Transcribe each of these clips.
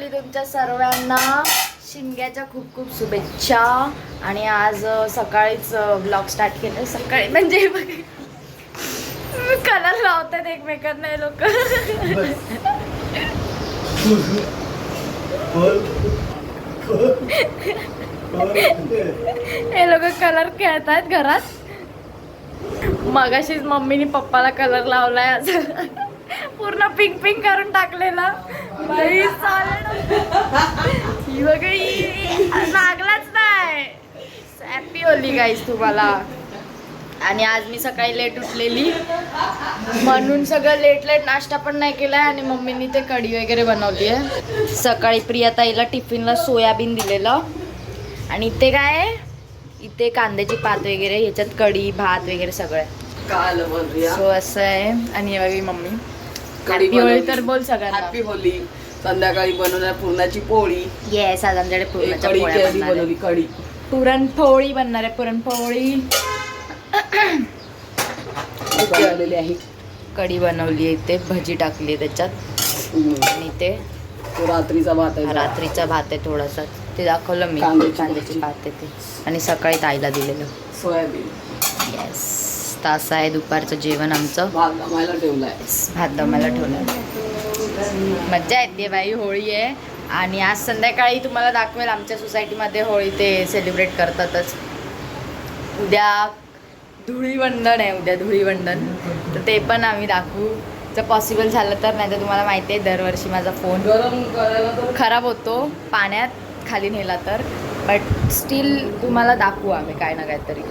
Holy तुमच्या सर्वांना शिमग्याच्या खूप खूप शुभेच्छा. आणि आज सकाळीच ब्लॉग स्टार्ट केलं. सकाळी म्हणजे कलर लावतात एकमेकांना हे लोक. हे लोक कलर खेळतायत घरात. मगाशीच मम्मीने पप्पाला कलर लावलाय असं पूर्ण पिंक पिंक करून टाकलेला. बाई चालेल. लागलाच नाही. हॅपी होली गाईस तुम्हाला. आणि आज मी सकाळी लेट उठलेली. म्हणून सगळं लेट लेट नाश्ता पण नाही केलाय आणि मम्मीनी ते कढी वगैरे बनवली आहे सकाळी प्रियाताईला टिफिनला सोयाबीन दिलेलं. आणि इथे काय आहे? इथे कांद्याची पात वगैरे ह्याच्यात कढी भात वगैरे सगळं सो असं आहे. आणि मम्मी. कढी Happy होळी बनवली. तर बोल सगळ्यांना. हॅपी होली संध्याकाळी बनवणार पुरणाची पोळी. येस आज आमच्याकडे पुरणाच्या कढी पोळ्या केली बनणार बनवली आहे. कढी. पुरणपोळी बनणार आहे पुरणपोळी. आलेली आहे. कढी बनवली आहे इथे भजी टाकली आहे त्याच्यात. हम्म. आणि ते तो रात्रीचा भात आहे. रात्रीचा भात आहे थोडासा. ते दाखवलं मी. कांद्याची कांद्याची. भात आहे ते. आणि सकाळी ताईला दिलेलं. सोयाबीन. येस तास आहे दुपारचं जेवण आमचं. भात दमायला ठेवलं मज्जा येते बाई होळी आहे. आणि आज संध्याकाळी तुम्हाला दाखवेल आमच्या सोसायटीमध्ये होळी ते सेलिब्रेट करतातच. उद्या धुळीवंदन आहे उद्या धुळीवंदन. तर ते पण आम्ही दाखवू. जर पॉसिबल झालं तर नाही तर तुम्हाला माहिती आहे दरवर्षी माझा फोन खराब होतो पाण्यात खाली नेला तर. बट स्टील तुम्हाला दाखवू आम्ही काय ना काहीतरी.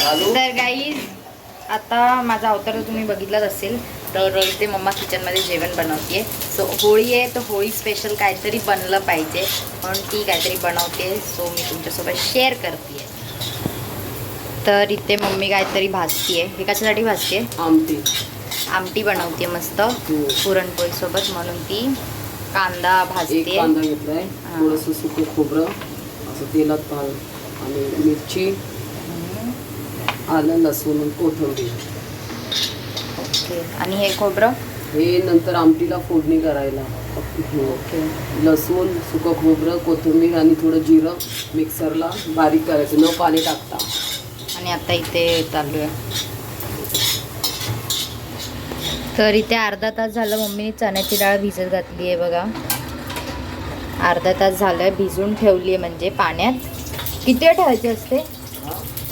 तर गाईज आता माझा अवतार तुम्ही बघितलाच असेल तर इथे मम्मा किचनमध्ये जेवण बनवते. सो होळी आहे तर होळी स्पेशल काहीतरी बनलं पाहिजे. म्हणून ती काहीतरी बनवते सो मी तुमच्यासोबत शेअर करते तर इथे मम्मी काहीतरी भाजतीये. हे कशासाठी भाजते? आमटी. आमटी बनवते मस्त. हम्म. पुरणपोळीसोबत म्हणून ती कांदा भाजते. कांदा घेतलाय. हा. थोडस सुकं खोबरं असं तेलात आणि मिरची. आलं लसूण कोथिंबीर ओके. आणि हे खोबरं? हे नंतर आमटीला फोडणी करायला. ओके. लसूण सुकं खोबरं कोथिंबीर आणि थोडं जिरं मिक्सरला बारीक करायचं. न पाणी टाकता. आणि आता इथे चालू आहे. तर इथे अर्धा तास झालं मम्मीने चण्याची डाळ भिजत घातली आहे बघा. अर्धा तास झालं भिजून ठेवली आहे म्हणजे पाण्यात. किती ठेवायची असते?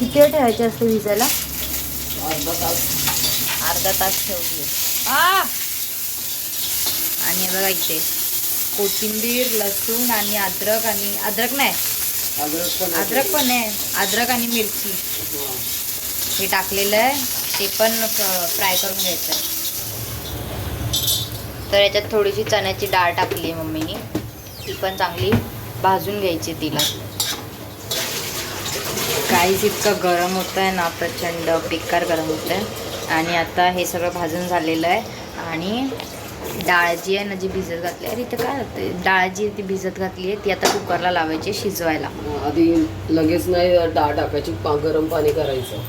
किती वेळ ठेवायची असते भिजायला? अर्धा तास. अर्धा तास ठेवली. आणि बघा इथे कोथिंबीर लसूण आणि अद्रक आणि अद्रक नाही. अद्रक पण आहे. अद्रक आणि मिरची. हा. हे टाकलेलं आहे. ते पण फ्राय करून घ्यायचं आहे. तर याच्यात थोडीशी चण्याची डाळ टाकली आहे मम्मीने. ती पण चांगली भाजून घ्यायची तिला. काहीच इतकं गरम होतं आहे ना प्रचंड बेकार गरम होतं आहे आणि आता हे सगळं भाजून झालेलं आहे. आणि डाळ जी आहे ना जी भिजत घातली आहे. इथं काय होतं डाळ जी ती भिजत घातली आहे ती आता कुकरला लावायची शिजवायला. आधी लगेच नाही डाळ टाकायची पा- गरम पाणी करायचं.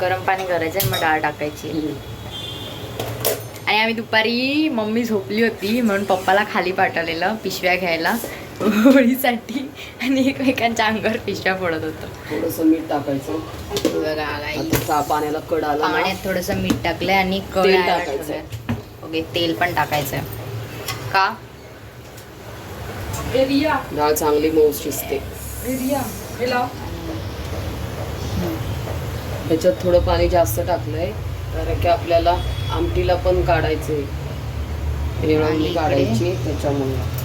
गरम पाणी करायचं आणि मग डाळ टाकायची. आणि आम्ही दुपारी मम्मी झोपली होती म्हणून पप्पाला खाली पाठवलेलं पिशव्या घ्यायला. होळीसाठी आणि एकमेकांच्या अंगावर पिशव्या फोडत होतो. थोडस मीठ टाकायचं. बघा गाई. आता चा- पाण्याला कड आला ना, पाण्यात थोडंसं मीठ टाकलंय आणि तेल कळ्या टाकायचं. ओके तेल पण टाकायचं का? डाळ चांगली मऊ शिजते. ह्याच्यात थोडं पाणी जास्त टाकलंय कारण की आपल्याला आमटीला पण काढायचंय. आणि येळवणी इकडे? काढायची त्याच्यामुळे.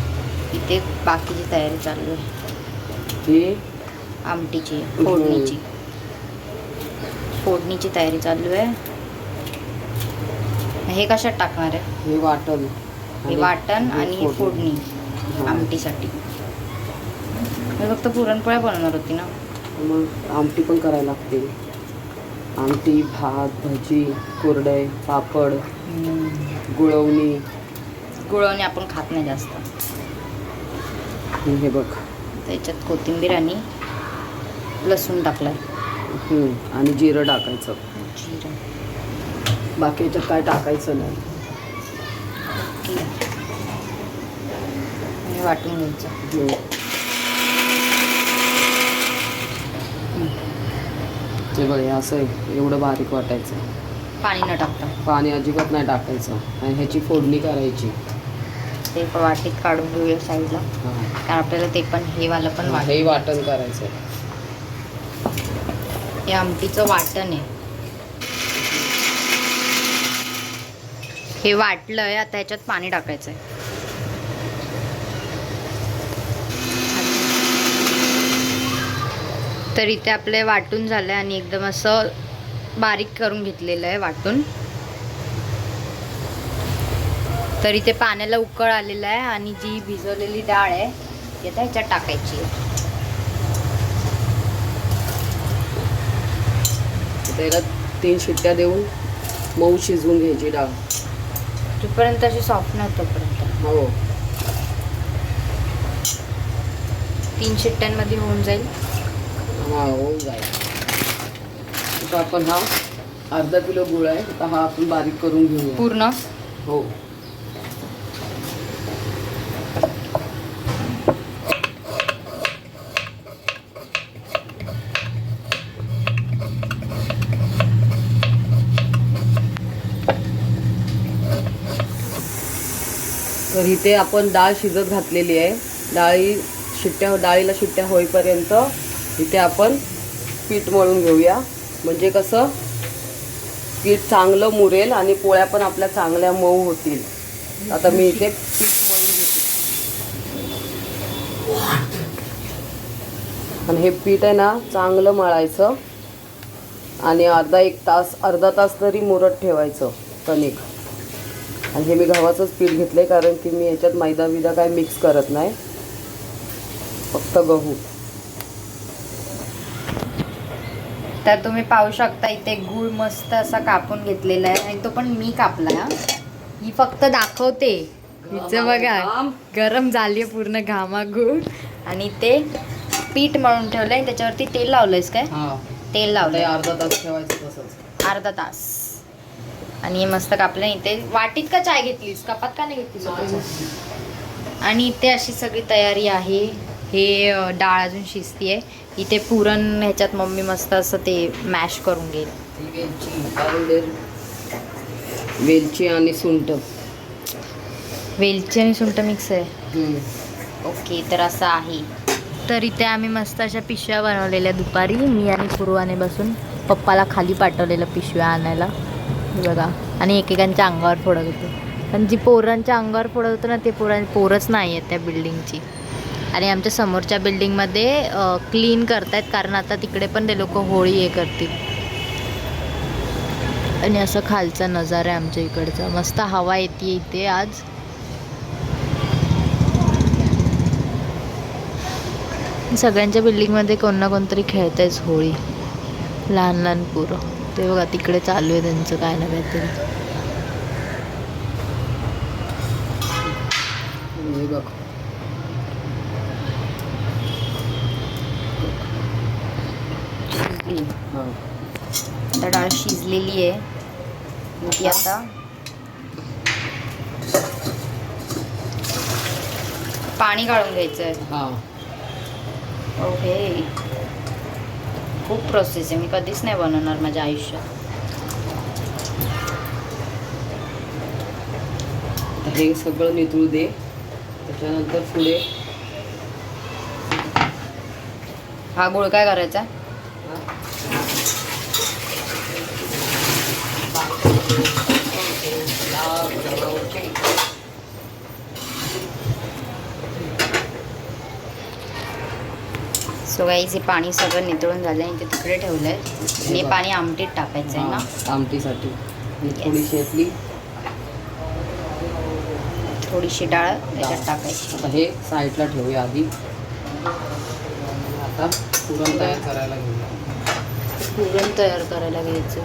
इथे बाकीची तयारी चालू आहे. आमटीची फोडणीची. फोडणीची तयारी चालू आहे. हे कशात टाकणार आहे? हे वाटण. हे वाटण आणि हे फोडणी. आमटीसाठी. मी फक्त पुरणपोळ्या बनवणार होती ना. मग आमटी पण करायला लागते. आमटी भात भजी कुरडे पापड गुळवणी. गुळवणी आपण खात नाही जास्त. हे बघ. त्याच्यात कोथिंबीर आणि लसूण टाकलाय. आणि जिरं टाकायचं. जिरं. बाकी याच्यात काय टाकायचं नाही. वाटून घ्यायचं. हो. बघ हे असं आहे. एवढं बारीक वाटायचं. पाणी न टाकता. पाणी अजिबात नाही टाकायचं. आणि ह्याची फोडणी करायची. ते वाटीत काढून घेऊया साईडला. कारण आपल्याला ते पण हे वालं पण हे वाटण करायचं. हे आमटीचं वाटण आहे. हे वाटलंय आता ह्याच्यात पाणी टाकायचंय. तर इथे आपले वाटून झालंय आणि एकदम असं बारीक करून घेतलेलं आहे वाटून. तर इथे पाण्याला उकळ आलेला आहे आणि जी भिजवलेली डाळ आहे ती आता ह्याच्यात टाकायची आहे. त्याला तीन शिट्ट्या देऊन मऊ शिजवून घ्यायची डाळ. जोपर्यंत अशी सॉफ्ट नाही तोपर्यंत. हो. तीन शिट्ट्यांमध्ये होऊन जाईल. हा होऊन जाईल. आपण हा अर्धा किलो गुळ आहे आता हा आपण बारीक करून घेऊया. पूर्ण? हो. इथे आपण डाळ शिजत घातलेली आहे. डाळी शिट्ट्या डाळीला शिट्ट्या होईपर्यंत इथे आपण पीठ मळून घेऊया. म्हणजे कसं? पीठ चांगलं मुरेल आणि पोळ्या पण आपल्या चांगल्या मऊ होतील. आता मी इथे पीठ मळून घेते. आणि हे पीठ आहे ना चांगलं मळायचं. आणि अर्धा एक तास अर्धा तास तरी मुरत ठेवायचं कणिक. आणि हे मी गव्हाचंच पीठ घेतलंय कारण की मी ह्याच्यात मैदा बिदा काय मिक्स करत नाही. फक्त गहू. तर तुम्ही पाहू शकता इथे गुळ मस्त असा कापून घेतलेला आहे आणि तो पण मी कापला हा. फक्त दाखवते. हिचं बघा. गरम झाली पूर्ण घामा गुळ आणि ते पीठ मळून ठेवलंय त्याच्यावरती तेल लावलंयस काय? तेल लावलंय. अर्धा तास ठेवायचं तसंच. अर्धा तास. आणि मस्त कापलं. इथे वाटीत का चाय घेतलीस? कपात का नाही घेतलीस आणि इथे अशी सगळी तयारी आहे. हे डाळ अजून शिजतीये. इथे पुरण ह्याच्यात मम्मी मस्त असं ते मॅश करून घेईल. वेलची आणि सुंठ वेलची आणि सुंठ मिक्स आहे. ओके तर असं आहे. तर इथे आम्ही मस्त अशा पिशव्या बनवलेल्या दुपारी. मी आणि पूर्वाने बसून पप्पाला खाली पाठवलेलं पिशव्या आणायला. बघा. आणि एकेकांच्या अंगावर फोडत होते. पण जी पोरांच्या अंगावर फोडत होतं ना ते पोरां पोरच नाही आहेत त्या बिल्डिंगची आणि आमच्या समोरच्या बिल्डिंगमध्ये क्लीन करतायत. कारण आता तिकडे पण ते लोक होळी हे करतील. आणि असं खालचा नजारा आहे आमच्या इकडचा. मस्त हवा येते इथे आज. सगळ्यांच्या बिल्डिंगमध्ये कोण ना कोणतरी खेळत आहेच होळी. लहान लहान पोरं. ते बघा तिकडे चालू आहे त्यांचं काय ना काहीतरी. हे बघ. हा. आता डाळ शिजलेली आहे. ती आता. पाणी काढून घ्यायचं आहे हा. ओके खूप प्रोसेस आहे. मी कधीच नाही बनवणार माझ्या आयुष्यात. हे सगळं नितळू दे. त्याच्यानंतर पुढे. हा गुळ काय करायचा? सो गाईज हे पाणी सगळं नितळून झालं आणि ते तिकडे ठेवलं आहे आणि हे पाणी आमटीत टाकायचं आहे ना? आमटीसाठी. थोडीशी यातली थोडीशी डाळ त्याच्यात टाकायची. आता हे साईडला ठेवूया आधी. आता पुरण तयार करायला घेऊया. पुरण तयार करायला घ्यायचं.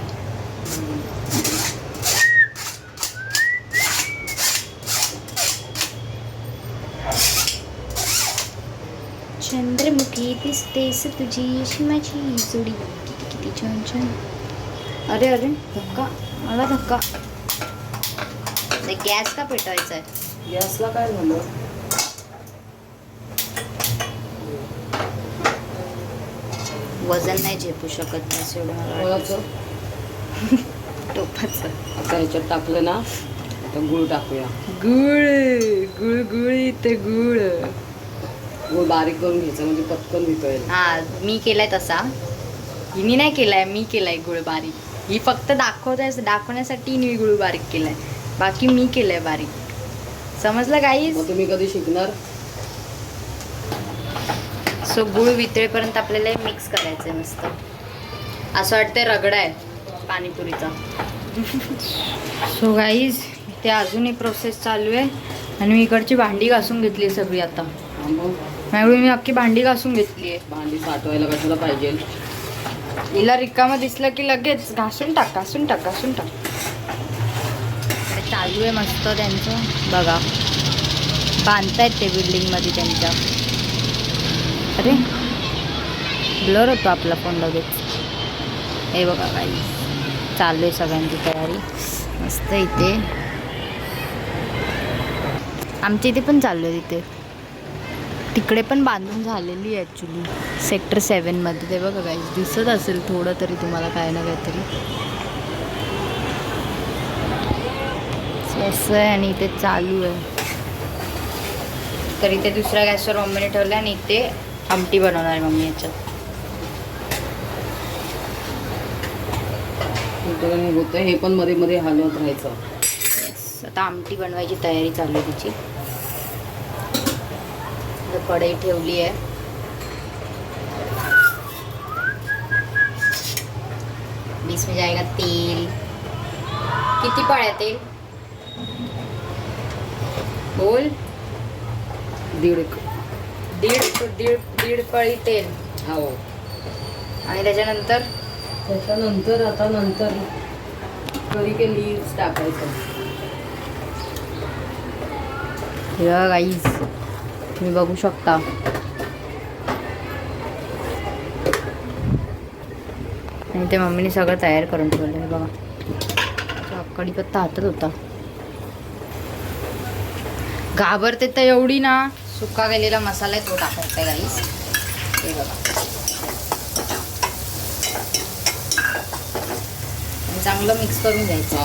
चंद्रमुखी दिसतेस तुझी माझी जोडी. किती किती छान छान. अरे अरे धक्का. मला धक्का. गॅस का पेटवायचा आहे गॅसला काय झालं? वजन नाही झेपू शकत नाही एवढं टाकलं ना तर गुळ टाकूया. गुळ गुळ गुळ ते गुळ. गुळ बारीक करून घ्यायचा म्हणजे पटकन विकळेल हा मी केलाय तसा. हिनी नाही केलाय मी केलाय गुळ बारीक. ही फक्त दाखवताय दाखवण्यासाठी हिने गुळ बारीक केलाय. बाकी मी केलंय बारीक. समजलं काही तुम्ही कधी शिकणार? सो गुळ वितळेपर्यंत आपल्याला मिक्स करायचंय मस्त. असं वाटतंय रगडा आहे पाणीपुरीचा. सो गाईज ते अजूनही प्रोसेस चालू आहे. आणि मी इकडची भांडी घासून घेतली आहे सगळी आता. त्यामुळे मी अख्खी भांडी घासून घेतली आहे. भांडी साठवायला कशाला पाहिजे? हिला रिकामं दिसलं की लगेच घासून टाक घासून टाक घासून टाक. चालू आहे मस्त त्यांचं. बघा. बांधतायत ते बिल्डिंगमध्ये त्यांच्या. अरे ब्लर होतो आपला फोन लगेच. हे बघा काही चालू आहे सगळ्यांची तयारी. मस्त इथे. आमच्या इथे पण चालू आहे तिथे. तिकडे पण बांधून झालेली आहे ॲक्च्युली सेक्टर सेवनमध्ये ते बघा काही दिसत असेल थोडं तरी तुम्हाला काय ना काहीतरी. असं आहे आणि इथे चालू आहे. तर इथे दुसऱ्या गॅसवर मम्मीने ठेवलं आणि इथे आमटी बनवणार आहे मम्मी याच्यात. हे पण मध्ये मध्ये हलवत राहायचं. आता आमटी बनवायची तयारी चालू आहे तिची. इथं कढई ठेवली आहे. इसमें जाएगा तेल. किती पळ्या तेल? बोल. दीड दीड दीड दीड पळी तेल. हो. आणि त्याच्यानंतर? त्याच्यानंतर आता नंतर करी के लीव्स टाकायचं. गाईज तुम्ही बघू शकता. आणि ते मम्मीने सगळं तयार करून ठेवलं आहे बघा. अच्छा, कढीपत्ता हातात होता. घाबरते तर एवढी ना. सुका गेलेला मसाला आहे तो टाकायचा आहे गाईस हे बघा. चांगलं मिक्स करून घ्यायचं.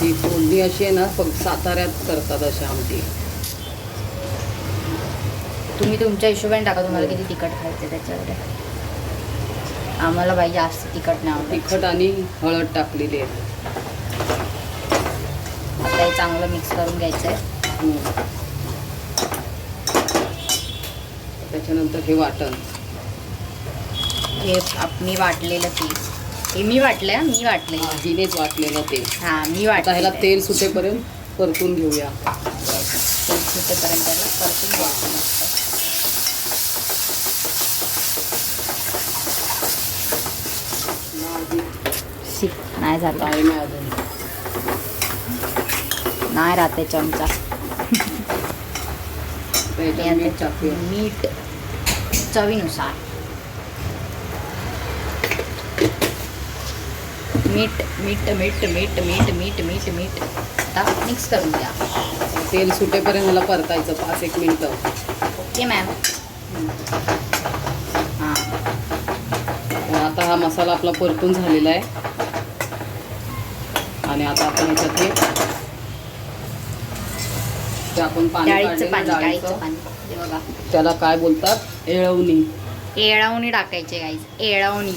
ही. कोंडी अशी आहे ना फक्त साताऱ्यात करतात अशी आमटी. तुम्ही तुमच्या हिशोबाने टाका तुम्हाला किती तिखट खायचं त्याच्यावर. आम्हाला बाई जास्त तिखट नाही आवडत. तिखट आणि हळद टाकलेली आहे. आता हे चांगलं मिक्स करून घ्यायचं आहे हम्म. त्याच्यानंतर हे वाटण. हे आप- मी वाटलेलं ते. हे मी वाटलंय मी वाटलंय. हिनेच वाटलेलं ते. हा मी आता ह्याला वाटलं तेल सुटेपर्यंत परतून घेऊया. तेल सुटेपर्यंत त्याला परतून घ्यायचं मस्त. शी नाही झालं. नाही राहते चमचा. मीठ चवीनुसार. मीठ मीठ मीठ मीठ मीठ मीठ मीठ मीठ. आता मिक्स करून द्या तेल सुटेपर्यंत मला परतायचं पाच एक मिनिटं. ओके मॅम हां. आता हा मसाला आपला परतून झालेला आहे. आणि आता आपण ह्याच्यात हे आपण पाणी डाळीचं काढलेलं पाणी डाळीचं. डाळीचं पाणी. हे बघा. त्याला काय बोलतात? एळवणी एळवणी टाकायचे गाईज एळवणी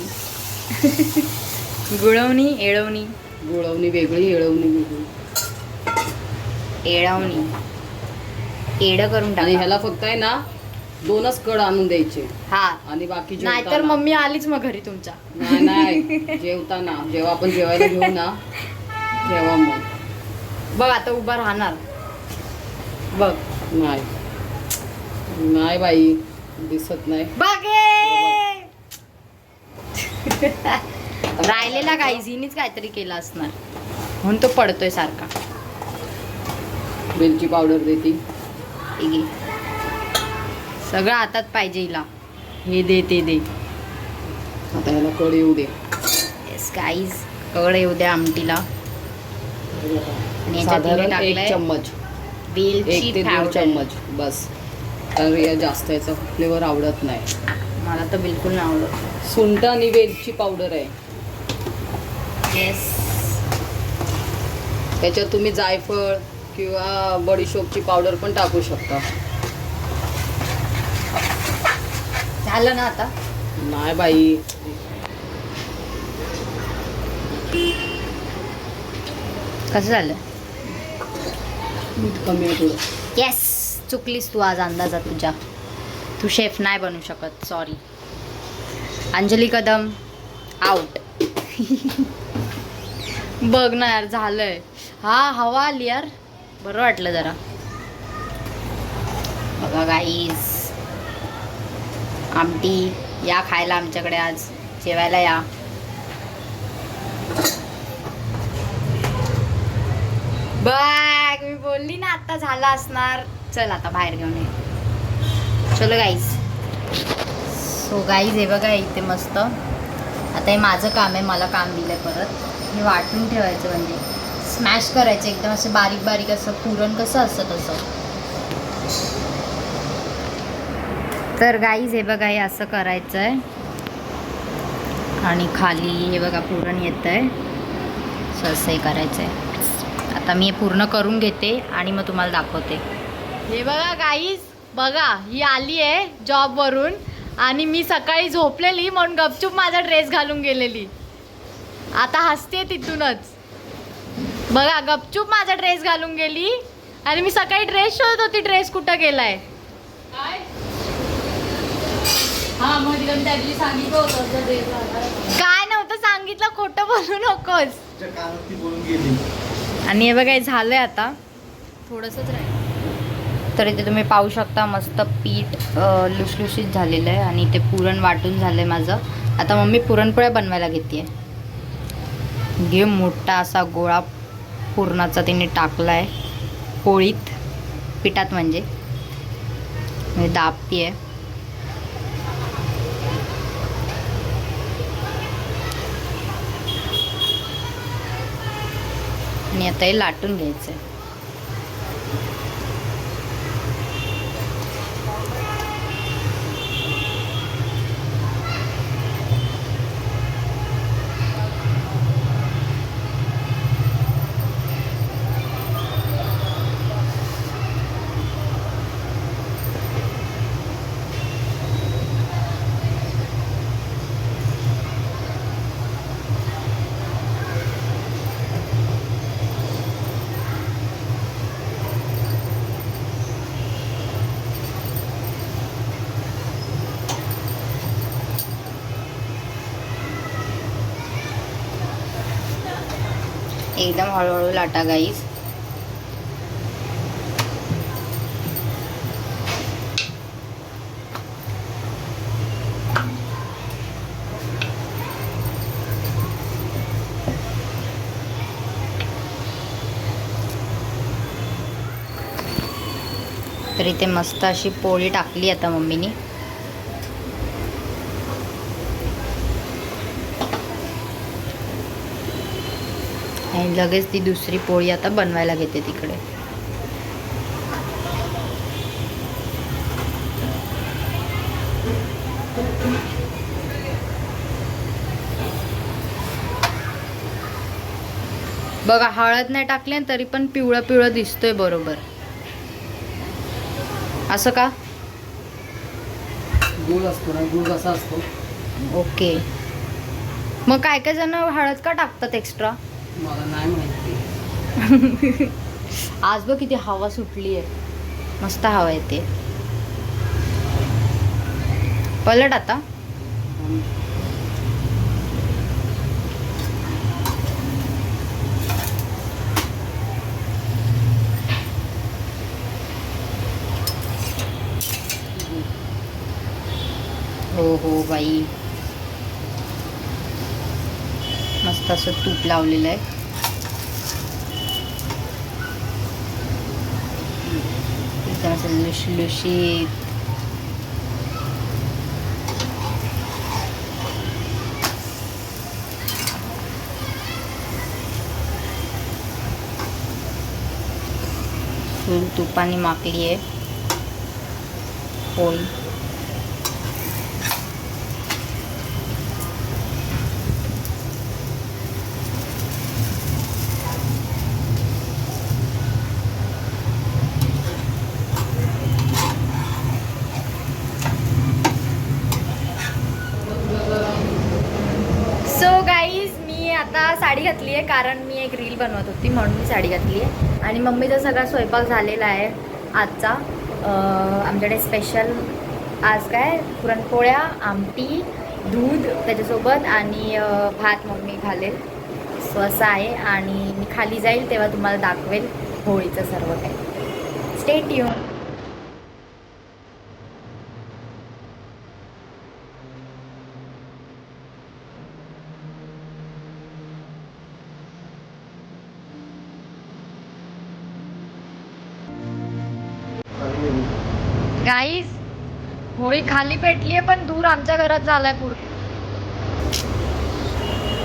गुळवणी एळवणी गुळवणी वेगळी एळवणी वेगळी. एळवणी एड करून आणि टाका. ह्याला फक्त आहे ना दोनच कड आणून द्यायचे. हा. आणि बाकी नाहीतर जेवताना- मम्मी आलीच मग घरी तुमच्या. नाही नाही. जेवताना. जेव्हा आपण जेवायला घेऊ ना तेव्हा मग. बघ आता उभा राहणार. बघ. नाही. नाही बाई दिसत नाही. बागे राहिलेला काही हिनीच काहीतरी केलं असणार. म्हणून तो पडतोय सारखा. वेलची पावडर देते. सगळं हातात पाहिजे हिला. हे दे ते दे. आता ह्याला कड येऊ दे. येस गाईज कळ येऊ द्या आमटीला. साधारण एक चम्मच. एक ते दीड. चम्मच बस. तर या जास्त याचा फ्लेवर आवडत नाही. मला तर बिलकुल नाही आवडत. सुंठ आणि वेलची पावडर आहे. येस त्याच्यात तुम्ही जायफळ किंवा बडीशोपची पावडर पण टाकू शकता. झालं ना आता? नाही बाई. कसं झालं? मीठ कमी आहे थोडं. येस चुकलीस तू आज अंदाजात तुझ्या. तू शेफ नाही बनू शकत सॉरी अंजली कदम आउट बघ ना यार झालंय. हा हवा आली यार. बरं वाटलं जरा. बघा गाईस आमटी या खायला आमच्याकडे आज. जेवायला या. बघ मी बोलली ना आता झाला असणार. चल आता बाहेर घेऊन ये. चलो गाईज सो गाईज हे बघा इथे मस्त. आता हे माझं काम आहे मला काम दिलं आहे परत. हे वाटून ठेवायचं म्हणजे. स्मॅश करायचं एकदम असं बारीक बारीक असं पुरण कसं असतं तसं. तर गाईज हे बघा हे असं करायचं आहे आणि खाली हे बघा पुरण येतं आहे असं हे करायचं आहे आता मी हे पूर्ण करून घेते आणि मग तुम्हाला दाखवते. हे बघा गाईज बघा ही आली आहे जॉबवरून आणि मी सकाळी झोपलेली म्हणून गपचूप माझा ड्रेस घालून गेलेली. आता हसते तिथूनच. बघा गपचूप माझा ड्रेस घालून गेली आणि मी सकाळी ड्रेस शोधत होती ड्रेस कुठं गेलाय. हा काय नव्हतं सांगितलं खोटं बोलू नकोस. आणि हे बघा झालं आहे आता. थोडंसंच राहील. तर इथे तुम्ही पाहू शकता मस्त पीठ लुसलुशीत झालेलं आहे आणि ते पुरण वाटून झालं आहे माझं. आता मम्मी पुरणपोळ्या बनवायला घेते घे मोठा असा गोळा पुरणाचा तिने टाकला आहे पोळीत पिठात म्हणजे. म्हणजे दाबती आहे आणि आता हे लाटून घ्यायचं आहे एकदम हळूहळू लाटा गाईस तर इथे मस्त अशी पोळी टाकली आता मम्मीनी. आणि लगेच ती दुसरी पोळी आता बनवायला घेते तिकडे. बघा हळद नाही टाकली तरी पण पिवळं पिवळं दिसतोय बरोबर. असं का? गुळ असतो ना गुळ कसा असतो? ओके. मग काय काय जण हळद का टाकतात एक्स्ट्रा मला नाही माहिती. आज बघ किती हवा सुटली आहे. मस्त हवा येते. पलट आता. हो हो बाई. मस्त असं तूप लावलेलं आहे. असं लुशलुशीत फुल तुपाने माकली आहे. पोळी घातली आहे कारण मी एक रील बनवत होती म्हणून मी साडी घातली आहे आणि मम्मीचा सगळा स्वयंपाक झालेला आहे आजचा. आमच्याकडे स्पेशल आज काय? पुरणपोळ्या आमटी दूध त्याच्यासोबत आणि भात मम्मी घालेल. सो असं आहे आणि मी खाली जाईल तेव्हा तुम्हाला दाखवेल होळीचं सर्व काही. स्टेट येऊन होळी खाली पेटली आहे पण धूर आमच्या घरात झालाय पूर्ण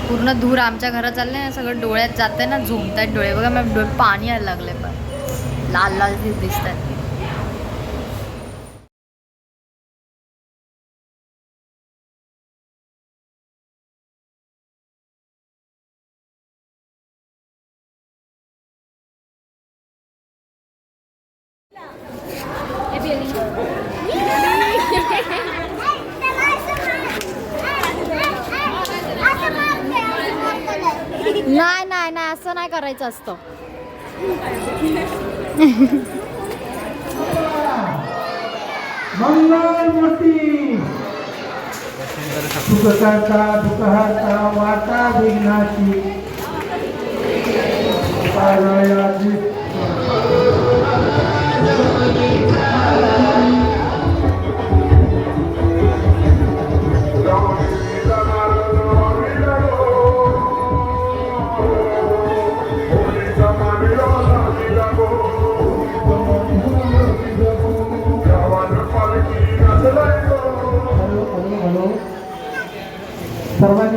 पूर्ण धूर आमच्या घरात चाललंय ना सगळं डोळ्यात जाते ना झोमतायत डोळे. बघा मग डोळे पाणी यायला लागले पण. लाल लाल दिसत आहेत नाही नाही नाही असं नाही करायचं असतं मंगलमूर्ती सुखकर्ता दुःखहर्ता वार्ता विघ्नाची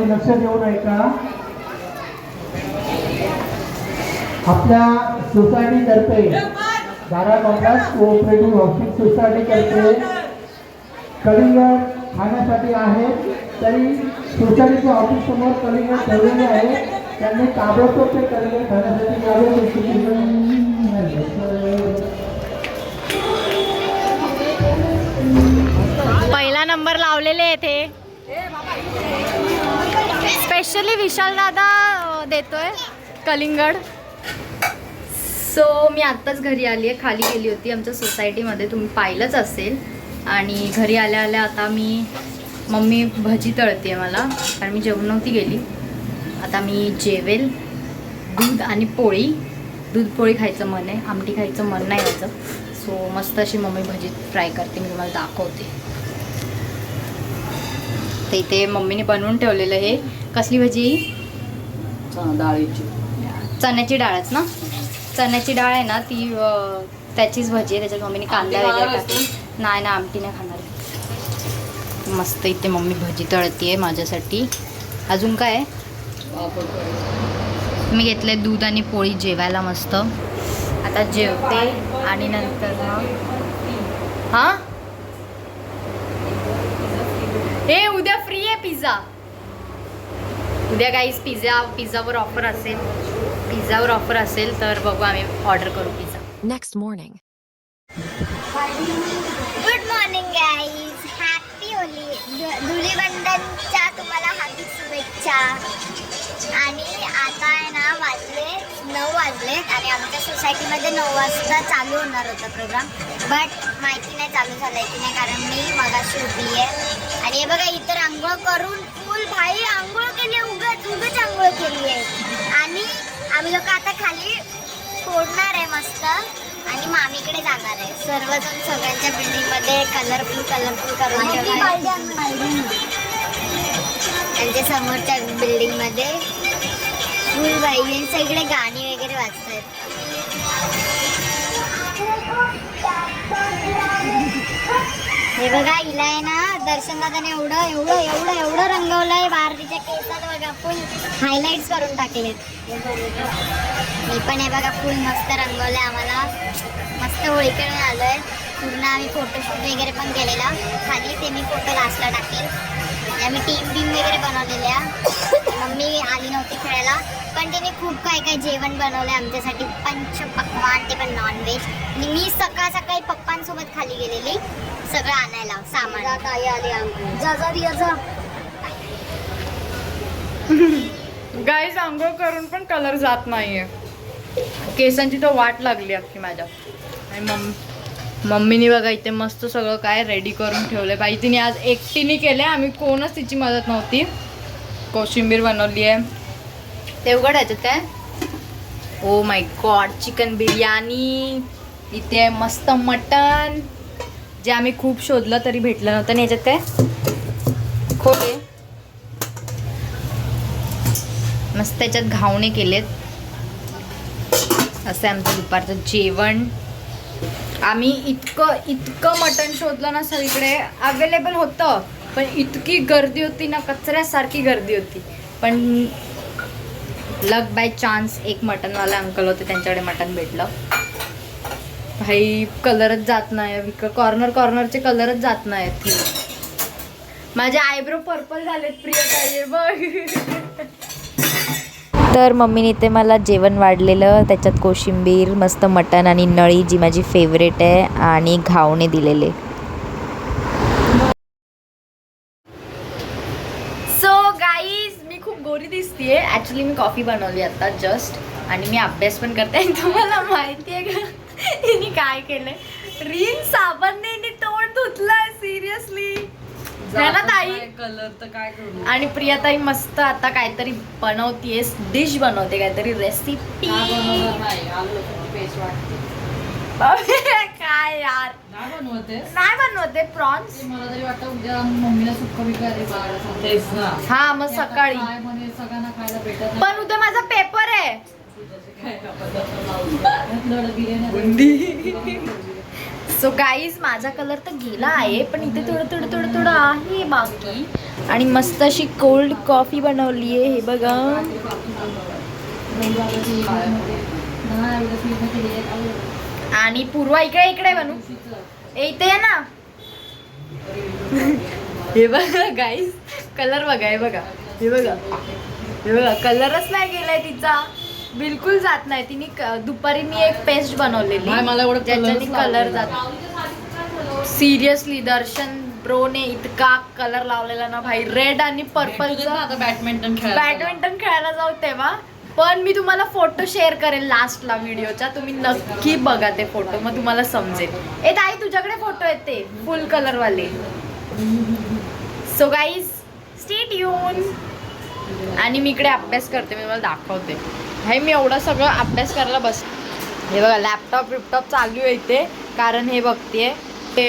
लक्ष देऊन ऐका आपल्या सोसायटीतर्फे धारा कॉम्प्लेक्स कोऑपरेटिव्ह हाऊसिंग सोसायटीतर्फे कलिंगड खाण्यासाठी आहे. तरी सोसायटीच्या ऑफिस समोर कलिंगड ठेवलेले आहे. त्यांनी ताबडतोब ते कलिंगड खाण्यासाठी यावे पहिला नंबर लावलेले आहे ते. स्पेशली विशाल दादा देतोय कलिंगड. सो मी आत्ताच घरी आली आहे खाली गेली होती आमच्या सोसायटीमध्ये तुम्ही पाहिलंच असेल. आणि घरी आल्या आल्या आता मी मम्मी भजी तळते मला कारण मी जेवण नव्हती गेली आता मी जेवेल दूध आणि पोळी. दूध पोळी खायचं मन आहे आमटी खायचं मन नाही याचं सो मस्त अशी मम्मी भजी फ्राय करते मी तुम्हाला दाखवते. तर इथे मम्मीने बनवून ठेवलेलं हे. कसली भजी? डाळीची. चण्याची डाळच ना? चण्याची डाळ आहे ना ती त्याचीच भजी आहे त्याच्यात मम्मीने कांदा वगैरे टाकली. नाही ना आमटी नाही खाणार. मस्त इथे मम्मी भजी तळतीये माझ्यासाठी. अजून काय आहे? मी घेतले दूध आणि पोळी जेवायला मस्त. आता जेवते आणि नंतर हा? हे उद्या फ्री आहे पिझ्झा. उद्या काहीच पिझ्झा पिझ्झावर ऑफर असेल. पिझ्झावर ऑफर असेल तर बघू आम्ही ऑर्डर करू pizza Next morning. Good morning guys happy Holi धुलीवंदनच्या तुम्हाला हार्दिक शुभेच्छा. आणि आता आहे ना वाजले नऊ वाजलेत आणि आमच्या सोसायटीमध्ये नऊ वाजता चालू होणार होता प्रोग्राम बट माहिती नाही चालू झालंय की नाही कारण मी मगाशी उठली आहे. आणि हे बघा इतर आंघोळ करून फुल भाई आंघोळ केली उगच आंघोळ केली आहे आणि आम्ही लोक आता खाली सोडणार आहे मस्त. आणि मामीकडे जाणार आहे. सर्वजण सगळ्यांच्या बिल्डिंगमध्ये कलरफुल कलरफुल करून. त्यांच्या समोरच्या बिल्डिंगमध्ये. फुल बाई सगळे गाणी वगैरे वाजतात. हे बघा हिला आहे ना दर्शन दादाने एवढं एवढं एवढं एवढं रंगवलंय भारतीच्या केसात बघा फुल हायलाइट्स करून टाकलेत. मी पण हे बघा फुल मस्त रंगवलंय आम्हाला. मस्त होळी खेळून आलोय. पूर्ण आम्ही फोटोशूट वगैरे पण केलेला. खाली ते मी फोटो लास्टला टाकेल. आम्ही टीम बीम वगैरे बनवलेल्या. मम्मी आली नव्हती खेळायला. पण तिने खूप काय काय जेवण बनवलंय आमच्यासाठी. पंच पक्वान ते पण नॉनव्हेज आणि मी सकाळ सकाळी पप्पांसोबत खाली गेलेली. सगळं आणायला सामान. आई आली जा जा रिया जा. गाईज आंघोळ करून पण कलर जात नाहीये. केसांची तर वाट लागली अख्खी माझ्या. आणि मम मम्मीने बघा इथे मस्त सगळं काय रेडी करून ठेवलंय. बाई तिने आज एकटीने केले आम्ही कोणच तिची मदत नव्हती. कोशिंबीर बनवली आहे. ते उघड ह्याच्यात काय? Oh my god chicken biryani इथे आहे मस्त मटन जे आम्ही खूप शोधलं तरी भेटलं नव्हतं. आणि याच्यात काय? खोटे मस्त त्याच्यात घावणे केलेत. असं आहे आमचं दुपारचं जेवण. आम्ही इतकं इतकं मटण शोधलं ना सगळीकडे अवेलेबल होतं पण इतकी गर्दी होती ना कचऱ्यासारखी गर्दी होती. पण लक बाय चान्स एक मटनवाले अंकल होते त्यांच्याकडे मटन भेटलं. भाई कलरच जात नाही. कॉर्नर कॉर्नरचे कलरच जात नाहीत. माझे आयब्रो पर्पल झालेत प्रिय काय बघ. तर मम्मीने ते मला जेवण वाढलेलं त्याच्यात कोशिंबीर मस्त मटण आणि नळी जी माझी फेवरेट आहे आणि घावणे दिलेले. सो गाईज मी खूप गोरी दिसतीये. ॲक्च्युली मी कॉफी बनवली आता जस्ट आणि मी अभ्यास पण करते. तुम्हाला माहिती आहे का? हिने काय केलं रिन साबण हिने तोंड धुतलंय सिरियसली ना ताई कलर तर काय करू? आणि प्रियाताई मस्त आता काहीतरी बनवतीये डिश बनवते काहीतरी रेसिपी काय यार. नाही बनवते नाही बनवते प्रॉन्स मला तरी वाटतं उद्या मम्मीला सुक्क हा मग सकाळी. सगळ्यांना खायला भेटत पण उद्या माझा पेपर आहे. सो गाईज माझा कलर तर गेला आहे पण इथे थोडं थोडं थोडं थोडं आहे बाकी. आणि मस्त अशी कोल्ड कॉफी बनवली आहे हे बघा. आणि पूर्वा इकडे इकडे बनू. येते ना. हे बघा गाईज कलर बघा हे बघा हे बघा. हे बघा कलरच नाही गेलाय तिचा. बिलकुल जात नाही. तिने दुपारी मी एक पेस्ट बनवलेली. ज्याच्याने कलर. जात. सिरियसली दर्शन ब्रोने इतका कलर लावलेला ना भाई. रेड आणि पर्पलचा आता बॅडमिंटन खेळायला बॅडमिंटन खेळायला जाऊ तेव्हा. पण मी तुम्हाला फोटो शेअर करेल लास्टला व्हिडिओच्या तुम्ही नक्की बघा ते फोटो मग तुम्हाला समजेल. ए ताई तुझ्याकडे फोटो आहेत ते. फुल कलर वाले. सो गाईज स्टेट येऊन आणि मी इकडे अभ्यास करते मी मला दाखवते. हे मी एवढं सगळं अभ्यास करायला बस हे बघा लॅपटॉप बिपटॉप चालू आहे इथे. कारण हे बघते ते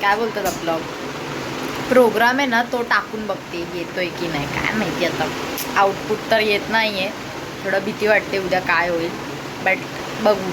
काय बोलतात आपलं? प्रोग्राम आहे ना तो टाकून बघते येतोय की नाही काय माहिती आता. आउटपुट तर येत नाही आहे थोडं भीती वाटते उद्या काय होईल. बट बघू.